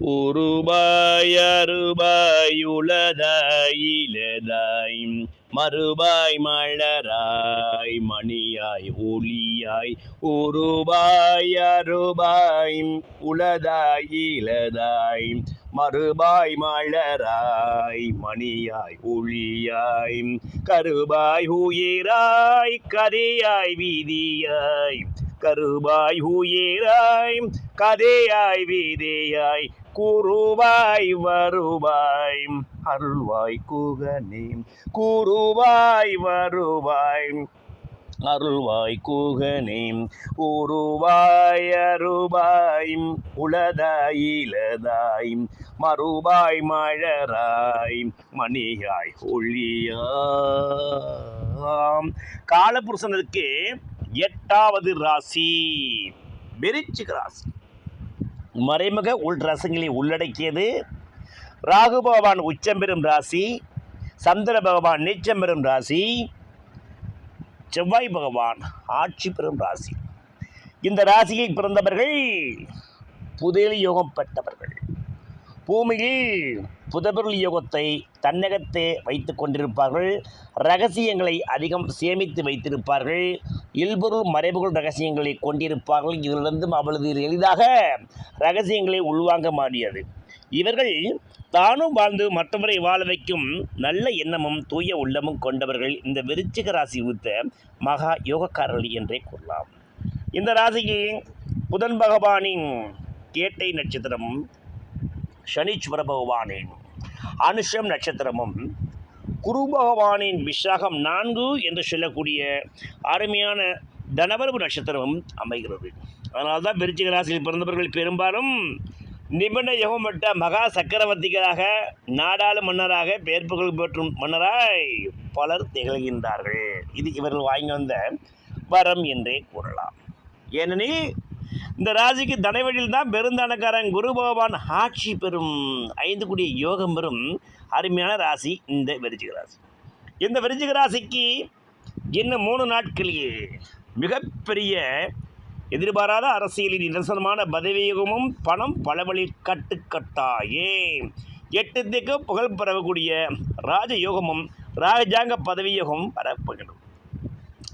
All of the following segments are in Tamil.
உருபாய் அருபாய் உலதாய் இலதாய் மறுபாய் மலராய் மணியாய் ஒளியாய். உருபாய் அருபாய் உலதாய் இலதாய் மறுபாய் மலராய் மணியாய் ஒளியாய். கருபாய் உயிராய் கதையாய் வீதியாய் கருபாய் உயிராய் கதையாய் வீதியாய் குருவாய் வருவாய் அருள்வாய் குகனே குருவாய் வருவாய் அருள்வாய் கூகனே உருவாய் அருவாய் உளதாய் இலதாய் மறுவாய் மழராய் மணியாய் ஒளியாம் காலபுருஷனுக்கு எட்டாவது ராசி. விருச்சிக ராசி. மறைமுக உள் ரசங்களை உள்ளடக்கியது. ராகு பகவான் உச்சம் பெறும் ராசி. சந்திர பகவான் நீச்சம் பெறும் ராசி. செவ்வாய் பகவான் ஆட்சி பெறும் ராசி. இந்த ராசியில் பிறந்தவர்கள் புதிய யோகம் பெற்றவர்கள். பூமியில் புதபொருள் யோகத்தை தன்னகத்தே வைத்து கொண்டிருப்பார்கள். ரகசியங்களை அதிகம் சேமித்து வைத்திருப்பார்கள். இல்பொருள் மறைபொருள் ரகசியங்களை கொண்டிருப்பார்கள். இதிலிருந்தும் அவ்வளவு எளிதாக ரகசியங்களை உள்வாங்க மாடியது. இவர்கள் தானும் வாழ்ந்து மற்றவரை வாழ வைக்கும் நல்ல எண்ணமும் தூய உள்ளமும் கொண்டவர்கள். இந்த விருச்சிக ராசி உத்த மகா யோகக்காரர்கள் என்றே கூறலாம். இந்த ராசிக்கு புதன் பகவானின் கேட்டை நட்சத்திரம் சனீஸ்வர பகவானின் அனுஷம் நட்சத்திரமும் குரு பகவானின் விசாகம் நான்கு என்று சொல்லக்கூடிய அருமையான தனவரவு நட்சத்திரமும் அமைகிறது. அதனால தான் விருச்சிக ராசியில் பிறந்தவர்கள் பெரும்பாலும் நிபுண யுகமட்ட மகா சக்கரவர்த்திகளாக நாடாளு மன்னராக பெயர் புகழ் பெற்றும் மன்னராய் பலர் திகழ்கின்றார்கள். இது இவர்கள் வாங்கி வந்த வரம் என்றே கூறலாம். ஏனெனில் இந்த ராசிக்கு தனவழியில் தான் பெருந்தனக்காரன் குரு பகவான் ஆட்சி பெறும் ஐந்து கூடிய யோகம் பெறும் அருமையான ராசி இந்த விருச்சிக ராசி. இந்த விருச்சிக ராசிக்கு இன்னும் மூணு நாட்களிலே மிகப்பெரிய எதிர்பாராத அரசியலின் நிரசனமான பதவியுகமும் பணம் பலவழி கட்டுக்கட்டாயே. எட்டு திக்கு புகழ் பெறக்கூடிய ராஜயோகமும் ராஜாங்க பதவியோகமும் வரப்போகிறது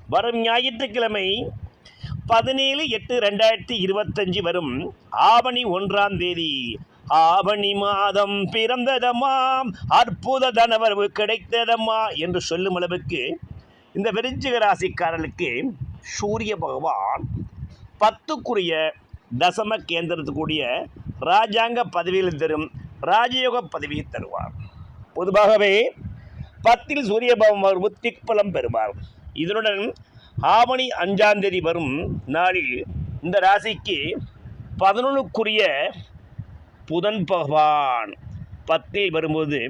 வரும் ஞாயிற்றுக்கிழமை பதினேழு எட்டு ரெண்டாயிரத்தி இருபத்தஞ்சி வரும் ஆவணி ஒன்றாம் தேதி. ஆவணி மாதம் பிறந்ததம்மா அற்புத தனவரவு கிடைத்ததம்மா என்று சொல்லும் அளவுக்கு இந்த விருச்சிக ராசிக்காரர்களுக்கு சூரிய பகவான் பத்துக்குரிய தசம கேந்திரத்துக்குரிய ராஜாங்க பதவியில் தரும் ராஜயோக பதவியை தருவார். பொதுவாகவே பத்தில் சூரிய பகவான் திக்பலம் பெறுவார். இதனுடன் ஆவணி அஞ்சாம் தேதி வரும் நாளில் இந்த ராசிக்கு பதினொன்றுக்குரிய புதன் பகவான் பத்தில் வரும்போது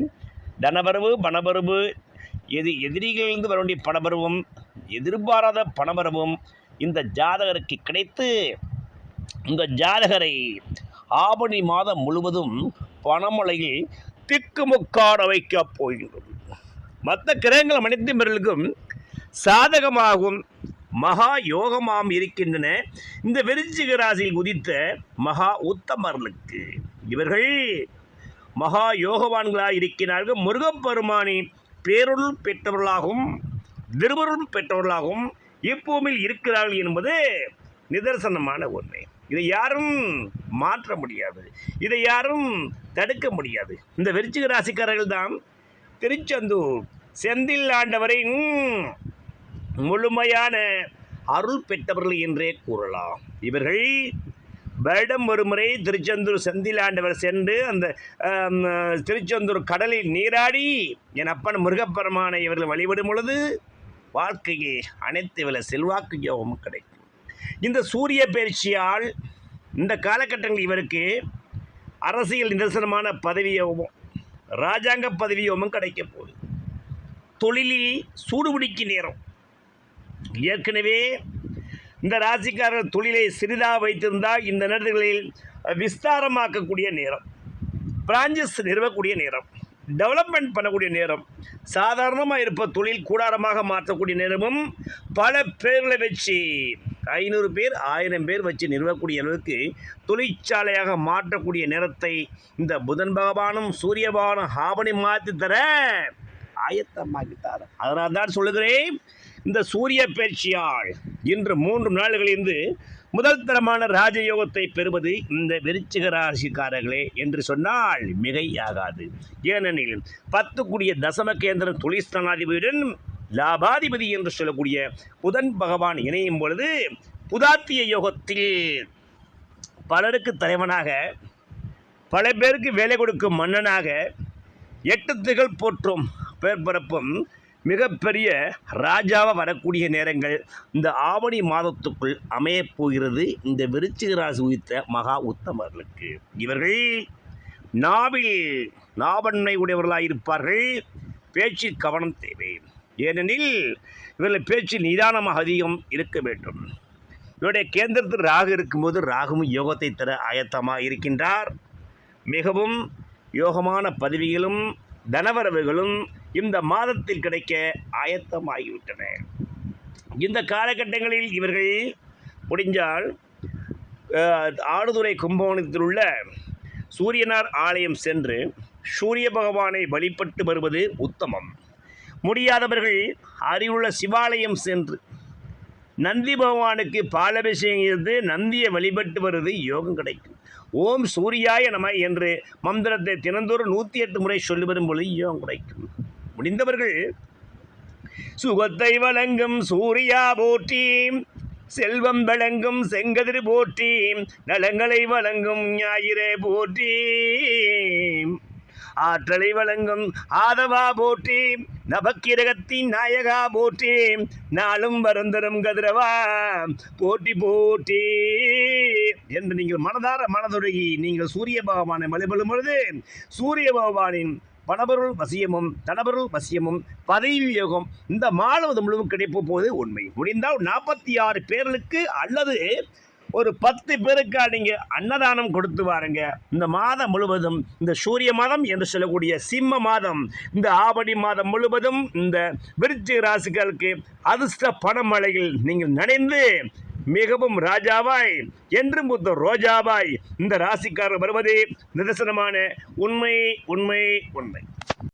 தனவரவு பணவரவு எது எதிரிகளிலிருந்து வர வேண்டிய பணவரவும் எதிர்பாராத பணவரவும் இந்த ஜாதகருக்கு கிடைத்து இந்த ஜாதகரை ஆவணி மாதம் முழுவதும் பணமழையில் திக்குமுக்காட வைக்கப் போகின்றது. மற்ற கிரகங்கள் அனைத்து பிறர்களுக்கும் சாதகமாகும். மகா யோகமாம் இருக்கின்றன. இந்த விருச்சிக ராசியில் உதித்த மகா உத்தமர்களுக்கு இவர்கள் மகா யோகவான்களாக இருக்கிறார்கள் முருகப்பெருமானி பேருள் பெற்றவர்களாகவும் திருவருள் பெற்றவர்களாகவும் இப்பூமியில் இருக்கிறார்கள் என்பது நிதர்சனமான உண்மை. இதை யாரும் மாற்ற முடியாது. இதை யாரும் தடுக்க முடியாது. இந்த விருச்சிக ராசிக்காரர்கள் தான் திருச்செந்தூர் செந்தில் ஆண்டவரின் முழுமையான அருள் பெற்றவர்கள் என்றே கூறலாம். இவர்கள் வருடம் ஒருமுறை திருச்செந்தூர் செந்திலாண்டவர் சென்று அந்த திருச்செந்தூர் கடலில் நீராடி என் அப்பன் முருகப்பெருமானை இவர்கள் வழிபடும் பொழுது வாழ்க்கையை அனைத்து வில செல்வாக்கு யோகமும் கிடைக்கும். இந்த சூரிய பயிற்சியால் இந்த காலகட்டங்கள் இவருக்கு அரசியல் நிதர்சனமான பதவியோகமும் ராஜாங்க பதவியோகமும் கிடைக்க போகுது. தொழிலில் சூடுபிடிக்கும் நேரம். ஏற்கனவே இந்த ராசிக்காரர் தொழிலை சிறிதாக வைத்திருந்தால் இந்த நேரங்களில் விஸ்தாரமாக்கக்கூடிய நேரம். பிரான்ச்சஸ் நிறுவக்கூடிய நேரம். டெவலப்மெண்ட் பண்ணக்கூடிய நேரம். சாதாரணமாக இருப்ப தொழில் கூடாரமாக மாற்றக்கூடிய நேரமும் பல பேர்களை வச்சு ஐநூறு பேர் ஆயிரம் பேர் வச்சு நிறுவக்கூடிய அளவுக்கு தொழிற்சாலையாக மாற்றக்கூடிய நேரத்தை இந்த புதன் பகவானும் சூரிய பகவானும் ஹாபனி மாற்றி தர ஆயத்தமாகிட்டார் அதனால் தான் சொல்லுகிறேன் இந்த சூரிய பயிற்சியால் இன்று மூன்று நாள்களிலிருந்து முதல் தரமான ராஜயோகத்தை பெறுவது இந்த விருச்சிக ராசிக்காரர்களே என்று சொன்னால் மிகையாகாது. ஏனெனில் பத்து கூடிய தசம கேந்திர தொழிற்ஸ்தானாதிபதியுடன் லாபாதிபதி என்று சொல்லக்கூடிய புதன் பகவான் இணையும் பொழுது புதாத்திய யோகத்தில் பலருக்கு தலைவனாக பல பேருக்கு வேலை கொடுக்கும் மன்னனாக எட்டு திகழ் போற்றும் பேர்பரப்பும் மிகப்பெரிய ராஜாவாக வரக்கூடிய நேரங்கள் இந்த ஆவணி மாதத்துக்குள் அமையப் போகிறது இந்த விருச்சிக ராசி உயிர்த்த மகா உத்தமர்களுக்கு. இவர்கள் நாவில் நாவன்மை உடையவர்களாக இருப்பார்கள். பேச்சில் கவனம் தேவை. ஏனெனில் இவர்கள் பேச்சில் நிதானமாக அதிகம் இருக்க வேண்டும். இவருடைய கேந்திரத்தில் ராகு இருக்கும்போது ராகுவும் யோகத்தை தர ஆயத்தமாக இருக்கின்றார். மிகவும் யோகமான பதவிகளும் தனவரவுகளும் இந்த மாதத்தில் கிடைக்க ஆயத்தமாகிவிட்டன. இந்த காலகட்டங்களில் இவர்கள் முடிஞ்சால் ஆடுதுறை கும்பகோணத்தில் உள்ள சூரியனார் ஆலயம் சென்று சூரிய பகவானை வழிபட்டு வருவது உத்தமம். முடியாதவர்கள் அருகிலுள்ள சிவாலயம் சென்று நந்தி பகவானுக்கு பாலபிஷேகம் இருந்து நந்தியை வழிபட்டு வருவது யோகம் கிடைக்கும். ஓம் சூரியாய நம என்று மந்திரத்தை தினந்தோறும் நூற்றி எட்டு முறை சொல்லி வரும் பொழுது யோகம் கிடைக்கும். முடிந்தவர்கள் சுகத்தை வழங்கும் சூர்யா போற்றி செல்வம் வழங்கும் செங்கதிர் போற்றி நலங்களை வழங்கும் ஞாயிறே போற்றி ஆற்றலை வழங்கும் ஆதவா போற்றி நபக்கிரகத்தின் நாயகா போற்றி நாளும் வருந்தரும் கதிரவா போட்டி போட்டி என்று நீங்கள் மனதார மனதுருகி நீங்கள் சூரிய பகவானை வழிபடும் பொழுது சூரிய பகவானின் பணபொருள் வசியமும் தனபொருள் வசியமும் பதவி யோகம் இந்த மாதம் முழுவதும் கிடைப்பு போது உண்மை. முடிந்தால் நாற்பத்தி ஆறு பேர்களுக்கு அல்லது ஒரு பத்து பேருக்கு நீங்கள் அன்னதானம் கொடுத்து வாருங்க. இந்த மாதம் முழுவதும் இந்த சூரிய மாதம் என்று சொல்லக்கூடிய சிம்ம மாதம் இந்த ஆவணி மாதம் முழுவதும் இந்த விருச்சிக ராசிகளுக்கு அதிர்ஷ்ட பணமழையில் நீங்கள் நனைந்து மிகவும் ராஜாவாய் என்றும் புத்த ரோஜாவாய். இந்த ராசிக்காரர் வருவதே நிதர்சனமான உண்மை உண்மை உண்மை.